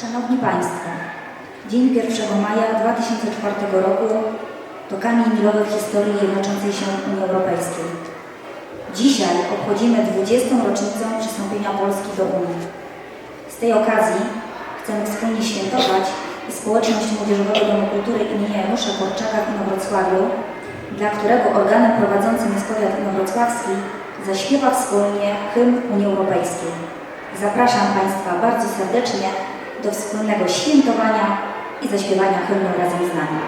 Szanowni Państwo, dzień 1 maja 2004 roku to kamień milowy w historii jednoczącej się Unii Europejskiej. Dzisiaj obchodzimy 20. rocznicę przystąpienia Polski do Unii. Z tej okazji chcemy wspólnie świętować i społeczność Młodzieżowego Domu Kultury imienia Janusza Korczaka w Inowrocławiu, dla którego organem prowadzącym jest powiat inowrocławski, zaśpiewa wspólnie hymn Unii Europejskiej. Zapraszam Państwa bardzo serdecznie do wspólnego świętowania i zaśpiewania hymnu razem z nami.